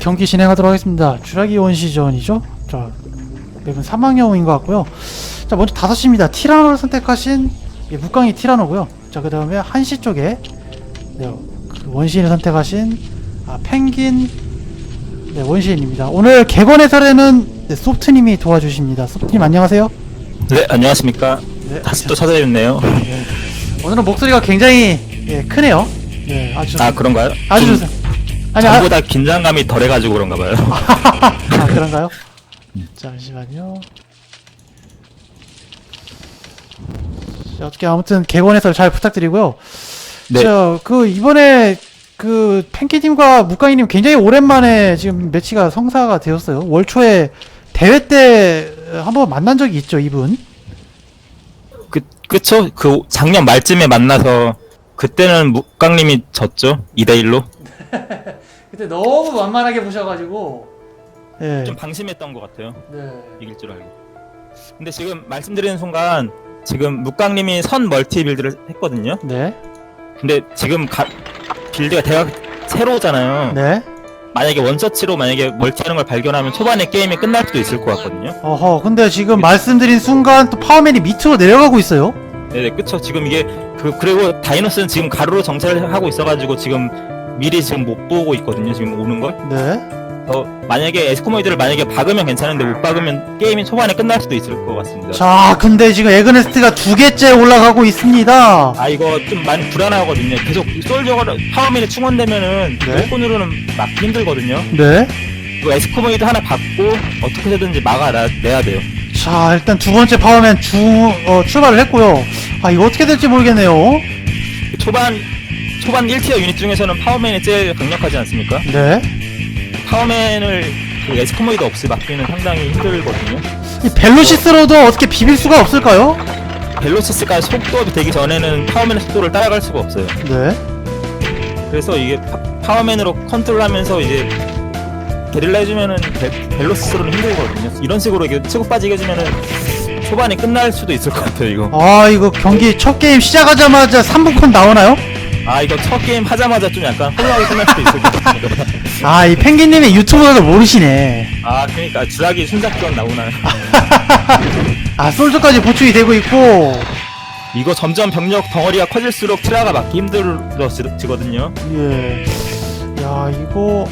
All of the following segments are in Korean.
경기 진행하도록 하겠습니다. 주라기 원시전이죠. 자, 맵은 사망여우인 것 같고요. 자, 먼저 5시입니다. 티라노를 선택하신 예, 묵강이 티라노고요. 자, 그 다음에 1시 쪽에 네, 그 원시인을 선택하신 아, 펭귄 네, 원시인입니다. 오늘 개건 해설에는 네, 소프트님이 도와주십니다. 소프트님 안녕하세요. 네, 안녕하십니까. 네, 다시 또 찾아뵙네요. 네. 오늘은 목소리가 굉장히 예, 크네요. 네, 아주 아, 그런가요? 아주 좀 좋습니다. 아니, 아, 전보다 긴장감이 덜해가지고 그런가 봐요. 아 그런가요? 잠시만요. 자, 어떻게 아무튼 개원해서 잘 부탁드리고요. 네. 자, 그 이번에 그 팬키팀과 무가이님 굉장히 오랜만에 지금 매치가 성사가 되었어요. 월 초에 대회 때 한번 만난 적이 있죠, 이분. 그, 그쵸? 그 작년 말쯤에 만나서 그때는 묵강님이 졌죠? 2대 1로? 그때 너무 만만하게 보셔가지고. 예. 좀 방심했던 것 같아요. 네. 이길 줄 알고. 근데 지금 말씀드리는 순간 지금 묵강님이 선 멀티 빌드를 했거든요. 네. 근데 지금 가, 빌드가 대각 새로잖아요. 네. 만약에 원서치로 만약에 멀티하는 걸 발견하면 초반에 게임이 끝날 수도 있을 것 같거든요. 어허, 근데 지금 말씀드린 순간 또 파워맨이 밑으로 내려가고 있어. 네네 그쵸 지금 이게 그 그리고 다이노스는 지금 가로로 정찰을 하고 있어가지고 지금 미리 지금 못 보고 있거든요 지금 오는 걸 네. 어, 만약에 에스코모이드를 만약에 박으면 괜찮은데 못 박으면 게임이 초반에 끝날 수도 있을 것 같습니다 자, 근데 지금 에그네스트가 두 개째 올라가고 있습니다. 아 이거 좀 많이 불안하거든요 계속 솔저가 파워맨이 충원되면은 네. 일꾼으로는 막기 힘들거든요 네. 이거 에스코모이드 하나 받고 어떻게든지 막아내야 돼요 자, 일단 두 번째 파워맨 중, 어, 출발을 했고요. 아, 이거 어떻게 될지 모르겠네요. 초반 초반 1티어 유닛 중에서는 파워맨이 제일 강력하지 않습니까? 네. 파워맨을 그 에스코모이드 없이 막기는 상당히 힘들거든요 이 벨로시스로도 어떻게 비빌 수가 없을까요? 벨로시스가 속도가 되기 전에는 파워맨의 속도를 따라갈 수가 없어요. 네. 그래서 이게 파, 워맨으로 컨트롤하면서 이제 게릴라 해주면은 벨, 벨로시스로는 힘들거든요. 이런 식으로 이게 치고 빠지게 해주면은 초반에 끝날 수도 있을 것 같아요. 이거. 아, 이거 경기 첫 게임 시작하자마자 3분 컷 나오나요? 아 이거 첫 게임 하자마자 좀 약간 홀라하게 끝날 수도 있을 것 같아요. 아, 이 펭귄님의 유튜브를 모르시네. 아 그러니까 주라기 순삭전 나오나요? 아, 솔저까지 보충이 되고 있고. 이거 점점 병력 덩어리가 커질수록 트라가 막기 힘들어지거든요. 예. 야, 이거.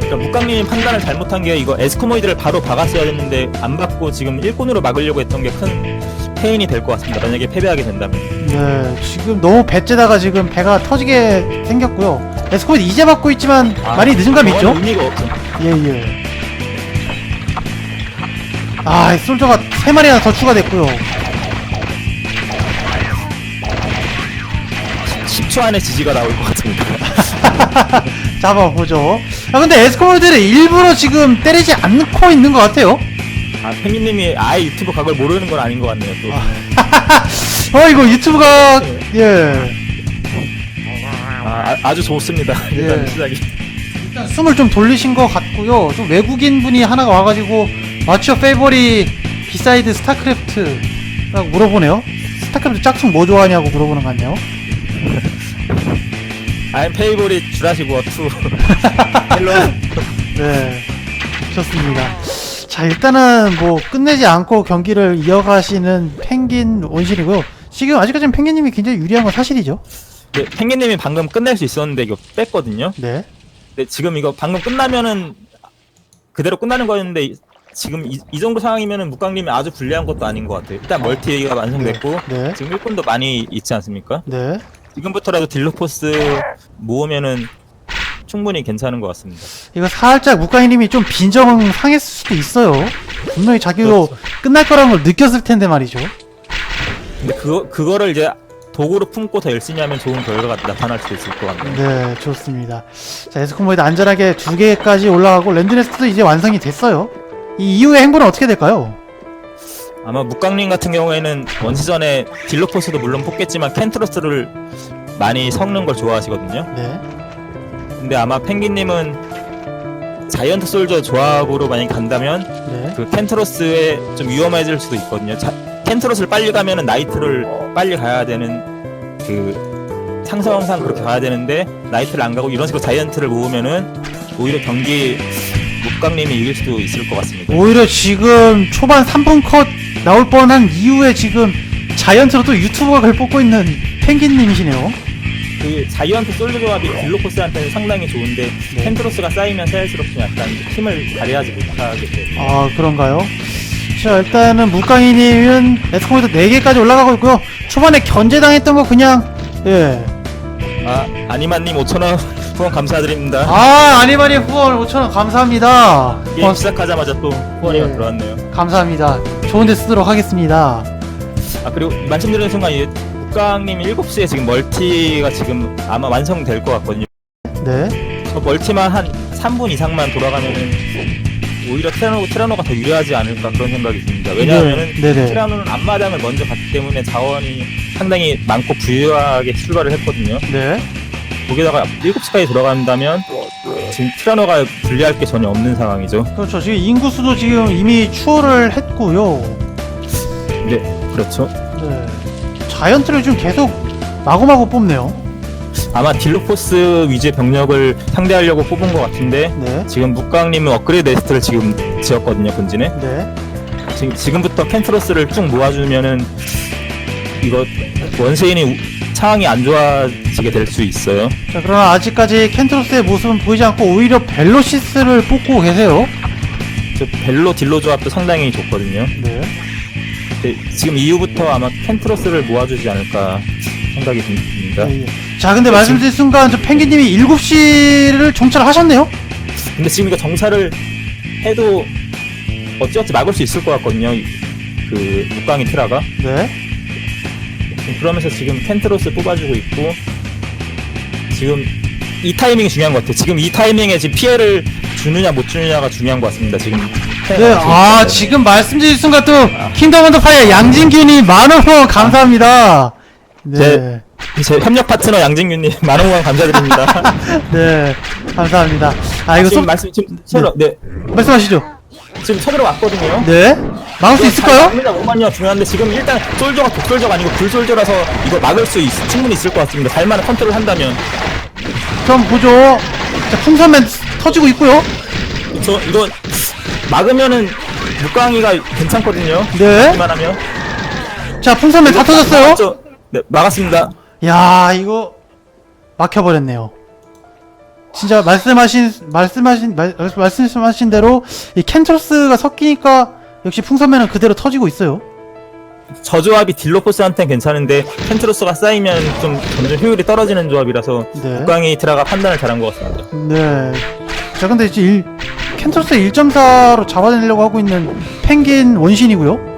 그러니까 묵강님이 판단을 잘못한 게 이거 에스코모이드를 바로 박았어야 됐는데 안 받고 지금 일꾼으로 막으려고 했던 게 큰 페인이 될 것 같습니다. 만약에 패배하게 된다면. 네, 지금 너무 배째다가 지금 배가 터지게 생겼고요. 에스코드 이제 받고 있지만 많이 늦은 감이 있죠? 의미가 없죠. 예, 예. 아, 이 솔저가 세 마리나 더 추가됐고요. 10초 안에 지지가 나올 것 같습니다. 잡아보죠. 아, 근데 에스코모드를 일부러 지금 때리지 않고 있는 것 같아요. 아, 펭귄님이 아예 유튜브 각을 모르는 건 아닌 것 같네요. 또. 어, 이거 유튜브가, 예. 아, 아, 주 좋습니다. 일단 예. 시작이. 일단 숨을 좀 돌리신 것 같고요. 좀 외국인 분이 하나가 와가지고, What's your favorite beside 스타크래프트? 라고 물어보네요. 스타크래프트 짝퉁 뭐 좋아하냐고 물어보는 것 같네요. I'm favorite 주라시 워투 헬로. 네, 좋습니다. 자, 일단은 뭐 끝내지 않고 경기를 이어가시는 펭귄 원신이고요. 지금 아직까지는 펭귄님이 굉장히 유리한 건 사실이죠. 네, 펭귄님이 방금 끝낼 수 있었는데 이거 뺐거든요. 네. 근데 지금 이거 방금 끝나면은 그대로 끝나는 거였는데 이- 지금 이, 이 정도 상황이면은 묵강님이 아주 불리한 것도 아닌 것 같아요. 일단 멀티가 완성됐고 네. 지금 일꾼도 많이 있지 않습니까? 네. 지금부터라도 딜로포스 모으면은 충분히 괜찮은 것 같습니다. 이거 살짝 무가이님이 좀 빈정 상했을 수도 있어요. 분명히 자기도 그렇죠. 끝날 거라는 걸 느꼈을 텐데 말이죠. 근데 그거 그거를 이제 도구로 품고 더 열심히 하면 좋은 결과가 나타날 수도 있을 것 같네요. 네, 좋습니다. 자, 에스코모이드 안전하게 두 개까지 올라가고 랜드네스트도 이제 완성이 됐어요. 이 이후의 행보는 어떻게 될까요? 아마 묵강님 같은 경우에는 원시전에 딜로포스도 물론 뽑겠지만 켄트로스를 많이 섞는 걸 좋아하시거든요. 네. 근데 아마 펭귄님은 자이언트 솔저 조합으로 만약 간다면 네. 그 켄트로스에 좀 위험해질 수도 있거든요. 자, 켄트로스를 빨리 가면은 나이트를 빨리 가야 되는 그 상성상 그렇게 가야 되는데 나이트를 안 가고 이런 식으로 자이언트를 모으면은 오히려 경기 묵강님이 이길 수도 있을 것 같습니다. 오히려 지금 초반 3분 컷 나올 뻔한 이후에 지금 자이언트로 또 유튜버가 뽑고 있는 펭귄님이시네요. 그 자이언트 솔드 조합이 딜로코스한테는 상당히 좋은데 네. 펜트로스가 쌓이면 사일수록 좀 약간 힘을 발휘하지 못하게 돼요. 아 그런가요? 자 일단은 무깡이님은 에스코메도 4개까지 올라가고 있고요. 초반에 견제당했던 거 그냥 예. 아 아니마님 5천원 후원 감사드립니다. 아 아니마니 후원 5천원 감사합니다. 게임 어, 시작하자마자 또 후원이 예. 들어왔네요. 감사합니다. 좋은 데 쓰도록 하겠습니다. 아 그리고 말씀드리는 순간 이 국강님 7시에 지금 멀티가 지금 아마 완성될 것 같거든요. 네. 저 멀티만 한 3분 이상만 돌아가면은 오히려 티라노, 티라노가 더 유리하지 않을까 그런 생각이 듭니다. 왜냐하면은 네, 네 네. 티라노는 앞마당을 먼저 갔기 때문에 자원이 상당히 많고 부유하게 출발을 했거든요. 네. 거기다가 7시까지 돌아간다면 지금 티라노가 불리할 게 전혀 없는 상황이죠. 그렇죠. 지금 인구수도 지금 이미 추월을 했고요. 네, 그렇죠. 네. 자이언트를 좀 계속 마구마구 뽑네요. 아마 딜로포스 위주의 병력을 상대하려고 뽑은 것 같은데 네. 지금 묵강님은 업그레이드 에스트를 지금 지었거든요, 본진에. 네. 지금, 지금부터 켄트로스를 쭉 모아주면은 이거 원세인이 우- 상황이 안 좋아지게 될 수 있어요. 자, 그러나 아직까지 켄트로스의 모습은 보이지 않고 오히려 벨로시스를 뽑고 계세요. 저 벨로 딜로 조합도 상당히 좋거든요. 네. 근데 지금 이후부터 아마 켄트로스를 모아주지 않을까 생각이 듭니다. 예, 예. 자, 근데 말씀드린 순간 저 펭귄님이 7시를 정찰하셨네요? 근데 지금 이거 정찰을 해도 어찌어찌 막을 수 있을 것 같거든요. 이- 그 묵강이 트라가. 네. 그러면서 지금 켄트로스 뽑아주고 있고 지금 이 타이밍이 중요한 것 같아요. 지금 이 타이밍에 지금 피해를 주느냐 못 주느냐가 중요한 것 같습니다. 지금 네, 아, 지금 말씀드린 순간 또 킹덤 언더 파이어 양진균이 만원 후원 감사합니다. 네. 제- 제 협력 파트너 양진규님 많은 후원 감사드립니다. 네. 감사합니다. 아, 이거 지금 소, 말씀 지금 서로 네 말씀하시죠. 지금 서로 왔거든요. 네. 막을 수 있을까요? 막느냐 못 막느냐 중요한데 지금 일단 솔저가 독솔저가 아니고 불솔저라서 이거 막을 수 있, 충분히 있을 것 같습니다. 잘만 컨트롤 한다면 그럼 보죠. 자, 풍선맨 터지고 있고요. 저 이거 막으면은 묵강이가 괜찮거든요. 네. 이만하면 자, 풍선맨 다 터졌어요. 막았죠? 네 막았습니다. 야, 이거 막혀버렸네요. 진짜 말씀하신 말씀하신 말, 말씀하신 대로 이 켄트로스가 섞이니까 역시 풍선맨은 그대로 터지고 있어요. 저 조합이 딜로포스한테는 괜찮은데 켄트로스가 쌓이면 좀 점점 효율이 떨어지는 조합이라서 네. 국강이 트라가 판단을 잘한 것 같습니다. 네. 자, 근데 이제 일, 켄트로스 1.4로 잡아내려고 하고 있는 펭귄 원신이고요.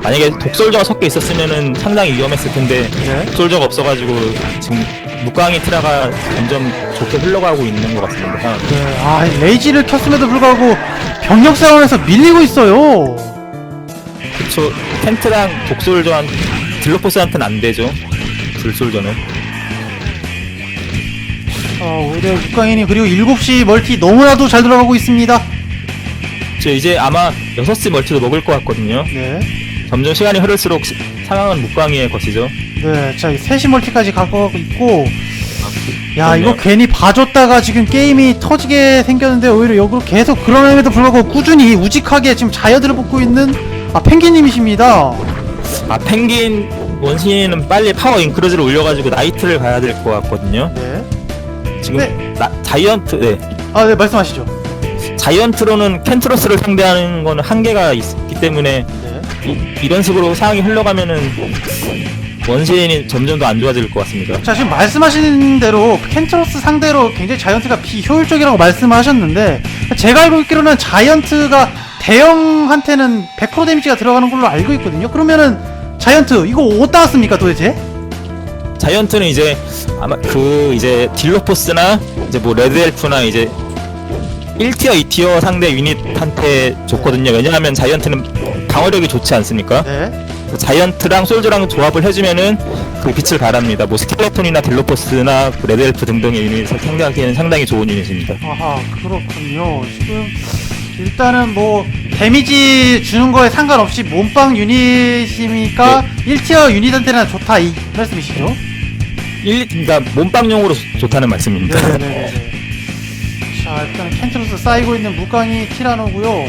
만약에 독솔저가 섞여 있었으면은 상당히 위험했을 텐데 네. 독솔저가 없어가지고 지금 묵강이 트라가 점점 좋게 흘러가고 있는 것 같습니다. 네. 아, 이 레이지를 켰음에도 불구하고 병력 상황에서 밀리고 있어요. 그쵸 텐트랑 독솔저한 딜로포스한테는 안 되죠. 불솔저는 어, 오히려 육강인이 그리고 7시 멀티 너무나도 잘 들어가고 있습니다. 저 이제 아마 6시 멀티도 먹을 것 같거든요. 네. 점점 시간이 흐를수록 시- 상황은 묵강이의 것이죠. 네, 자, 3시 멀티까지 가고 있고, 야, 그럼요. 이거 괜히 봐줬다가 지금 게임이 터지게 생겼는데, 오히려 역으로 계속 그럼에도 불구하고 꾸준히 우직하게 지금 자여들을 뽑고 있는, 아, 펭귄님이십니다. 아 펭귄 원신은 빨리 파워 인크루즈를 올려가지고 나이트를 가야 될 것 같거든요. 네. 지금 네. 나, 자이언트 네 아, 네, 말씀하시죠. 자이언트로는 켄트로스를 상대하는 거는 한계가 있기 때문에 네. 이, 이런 식으로 상황이 흘러가면은 원신이 점점 더 안 좋아질 것 같습니다. 자, 지금 말씀하신 대로 켄트로스 상대로 굉장히 자이언트가 비효율적이라고 말씀하셨는데, 제가 알고 있기로는 자이언트가 대형한테는 100% 데미지가 들어가는 걸로 알고 있거든요. 그러면은, 자이언트, 이거 어디다 씁니까 도대체? 자이언트는 이제 아마 그 이제 딜로포스나 이제 뭐 레드엘프나 이제 1티어, 2티어 상대 유닛한테 좋거든요. 왜냐하면 자이언트는 방어력이 좋지 않습니까? 네. 자이언트랑 솔저랑 조합을 해주면은 그 빛을 발합니다. 뭐 스켈레톤이나 딜로포스나 그 레드엘프 등등의 유닛을 상대하기에는 상당히 좋은 유닛입니다. 아하 그렇군요 지금 일단은 뭐 데미지 주는 거에 상관없이 몸빵 유닛이니까 1티어 유닛한테는 좋다 이 말씀이시죠? 일, 그러니까 몸빵용으로 좋- 좋다는 말씀입니다. 네네네. 자 일단 켄트로스 쌓이고 있는 무광이 티라노고요.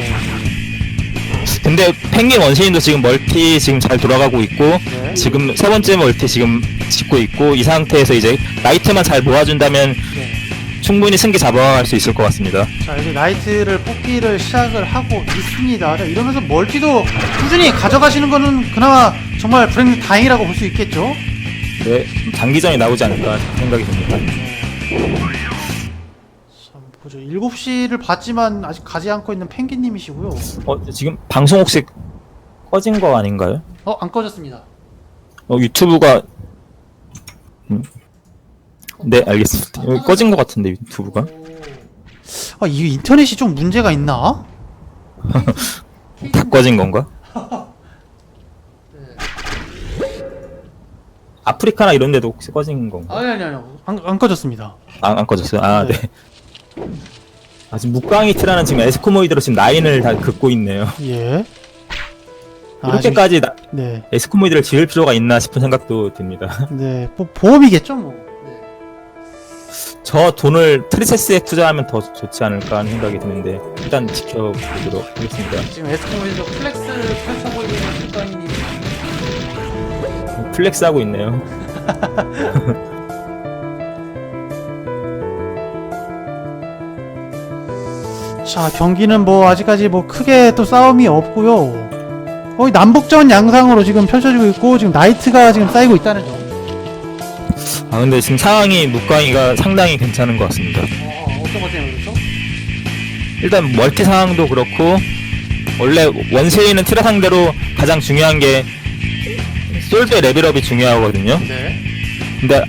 근데 펭귄 원시인도 지금 멀티 지금 잘 돌아가고 있고 네. 지금 세 번째 멀티 지금 짓고 있고 이 상태에서 이제 나이트만 잘 모아준다면 네. 충분히 승기 잡아갈 수 있을 것 같습니다. 자 이제 나이트를 뽑기를 시작을 하고 있습니다. 자, 이러면서 멀티도 꾸준히 가져가시는 거는 그나마 정말 불행 다행이라고 볼 수 있겠죠. 네, 장기전이 나오지 않을까 생각이 듭니다. 참 보죠. 7시를 봤지만 아직 가지 않고 있는 펭귄님이시고요. 어, 지금 방송 혹시 꺼진 거 아닌가요? 어 안 꺼졌습니다. 어, 유튜브가 음. 네, 알겠습니다. 여기 꺼진 것 같은데 유튜브가 아 이게 인터넷이 좀 문제가 있나? 다 꺼진 건가? 아프리카나 이런 데도 혹시 꺼진 건가? 아니 아니 아니 안, 안 꺼졌습니다. 안, 안 꺼졌어요? 아, 네. 네. 아, 지금 묵광이트라는 지금 에스코모이드로 지금 라인을 다 긋고 있네요. 예. 아, 이렇게까지 나- 지금- 네. 에스코모이드를 지을 필요가 있나 싶은 생각도 듭니다. 네. 뭐 보험이겠죠 뭐. 네. 저 돈을 트리세스에 투자하면 더 좋지 않을까 하는 생각이 드는데 일단 지켜보도록 하겠습니다. 지금 에스코모에서 플렉스를 펼쳐보이고 있는 국가인이 플렉스 하고 있네요. 자 경기는 뭐 아직까지 뭐 크게 또 싸움이 없고요. 거의 남북전 양상으로 지금 펼쳐지고 있고 지금 나이트가 지금 쌓이고 있다는 점. 아 근데 지금 상황이 묵광이가 상당히 괜찮은 것 같습니다. 어, 어떤 것 때문에 그렇죠? 일단 멀티 상황도 그렇고 원래 원세이는 트라 상대로 가장 중요한 게 솔드의 레벨업이 중요하거든요. 네. 근데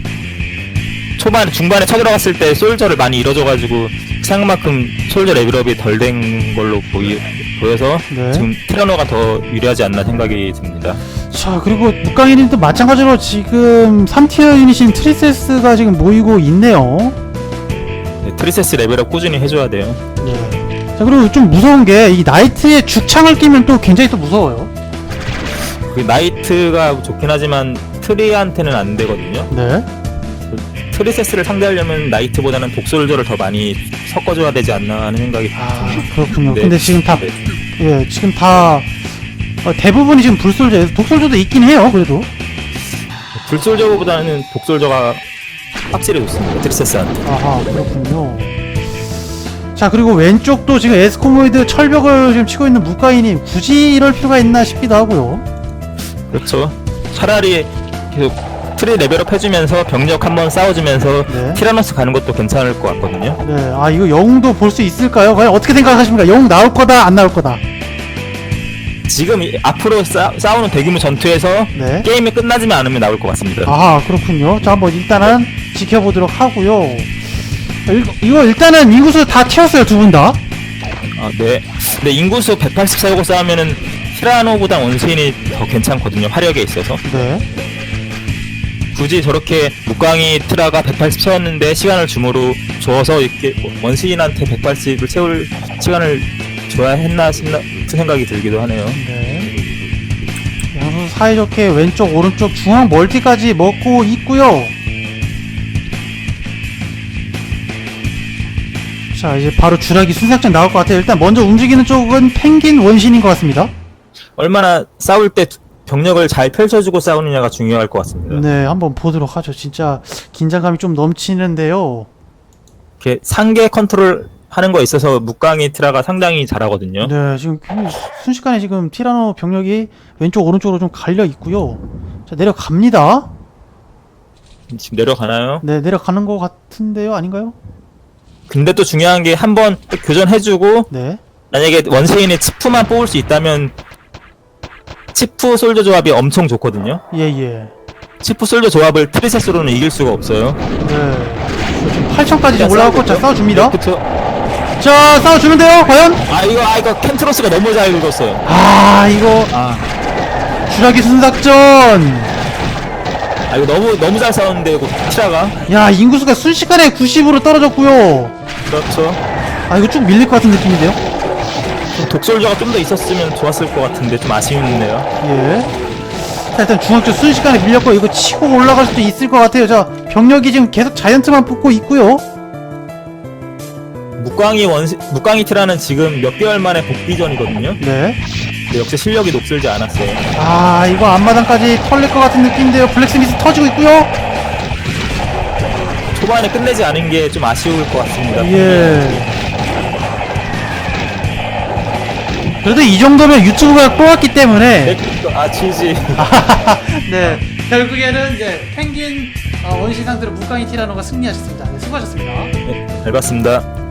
초반 중반에 쳐들어갔을 때 솔저를 많이 잃어줘가지고 생각만큼 솔저 레벨업이 덜 된 걸로 보이, 보여서 네. 지금 티라노가 더 유리하지 않나 생각이 듭니다. 자 그리고 북강인도 마찬가지로 지금 3티어 유닛인 트리세스가 지금 모이고 있네요. 네, 트리세스 레벨업 꾸준히 해줘야 돼요. 네. 자 그리고 좀 무서운 게 이 나이트에 죽창을 끼면 또 굉장히 또 무서워요. 그 나이트가 좋긴 하지만 트리한테는 안 되거든요. 네. 트리세스를 상대하려면 나이트보다는 독솔저를 더 많이 섞어줘야 되지 않나 하는 생각이 아 그렇군요. 네. 근데 지금 다 네. 예, 지금 다 어, 대부분이 지금 불솔저, 독솔저도 있긴 해요. 그래도 불솔저보다는 독솔저가 확실히 좋습니다. 트리세스한테. 아하 그렇군요. 자 그리고 왼쪽도 지금 에스코모이드 철벽을 지금 치고 있는 무카이님 굳이 이럴 필요가 있나 싶기도 하고요. 그렇죠. 차라리 계속 트리 레벨업 해주면서 병력 한번 싸워주면서 네. 티라노스 가는 것도 괜찮을 것 같거든요. 네, 아 이거 영웅도 볼 수 있을까요? 과연 어떻게 생각하십니까? 영웅 나올 거다, 안 나올 거다? 지금 이- 앞으로 싸, 싸우는 대규모 전투에서 네. 게임이 끝나지만 않으면 나올 것 같습니다. 아하 그렇군요. 자 한번 일단은 지켜보도록 하고요. 일, 이거 일단은 인구수 다 튀었어요 두 분 다. 아, 네. 근데 인구수 180 세우고 싸우면은 티라노보다 원세인이 더 괜찮거든요. 화력에 있어서. 네. 굳이 저렇게 묵광이 트라가 180 채웠는데 시간을 주므로 줘서 이렇게 원시인한테 180을 채울 시간을 줘야 했나 싶은 생각이 들기도 하네요. 네. 양수 사이좋게 왼쪽 오른쪽 중앙 멀티까지 먹고 있고요. 자 이제 바로 주라기 순삭전 나올 것 같아요. 일단 먼저 움직이는 쪽은 펭귄 원신인 것 같습니다. 얼마나 싸울 때 병력을 잘 펼쳐주고 싸우느냐가 중요할 것 같습니다. 네, 한번 보도록 하죠. 진짜 긴장감이 좀 넘치는데요. 이렇게 상계 컨트롤 하는 거에 있어서 묵광이 트라가 상당히 잘하거든요. 네, 지금 굉장히 순식간에 지금 티라노 병력이 왼쪽 오른쪽으로 좀 갈려 있고요. 자 내려갑니다. 지금 내려가나요? 네, 내려가는 것 같은데요, 아닌가요? 근데 또 중요한 게 한번 교전해주고 네. 만약에 원세인의 치프만 뽑을 수 있다면 치프 솔저 조합이 엄청 좋거든요. 예, 예. 치프 솔저 조합을 트리세스로는 이길 수가 없어요. 네. 지금 8천까지 지금 올라가고 자 싸워줍니다. 그쵸? 자 싸워주는데요, 과연? 아 이거 아 이거 켄트로스가 너무 잘 읽었어요. 아 이거 아, 주라기 순삭전. 아 이거 너무 너무 잘 싸웠는데 이거 티라가 야 인구수가 순식간에 90으로 떨어졌고요. 그렇죠. 아 이거 쭉 밀릴 것 같은 느낌인데요. 좀 독솔저가 좀 더 있었으면 좋았을 것 같은데 좀 아쉽네요. 예. 자 일단 중앙쪽 순식간에 밀렸고 이거 치고 올라갈 수도 있을 것 같아요 자 병력이 지금 계속 자이언트만 뽑고 있고요 묵광이 원시 묵광이 티라는 지금 몇 개월 만에 복귀전이거든요. 네 근데 역시 실력이 높슬지 않았어요. 아 이거 앞마당까지 털릴 것 같은 느낌인데요 블랙스미스 터지고 있고요 초반에 끝내지 않은 게 좀 아쉬울 것 같습니다. 예 그래도 이 정도면 유튜브가 꼬았기 때문에. 네, 아 치지. 네. 결국에는 이제 펭귄 어, 원시 상대로 무광이 티라노가 승리하셨습니다. 네, 수고하셨습니다. 네, 잘 봤습니다.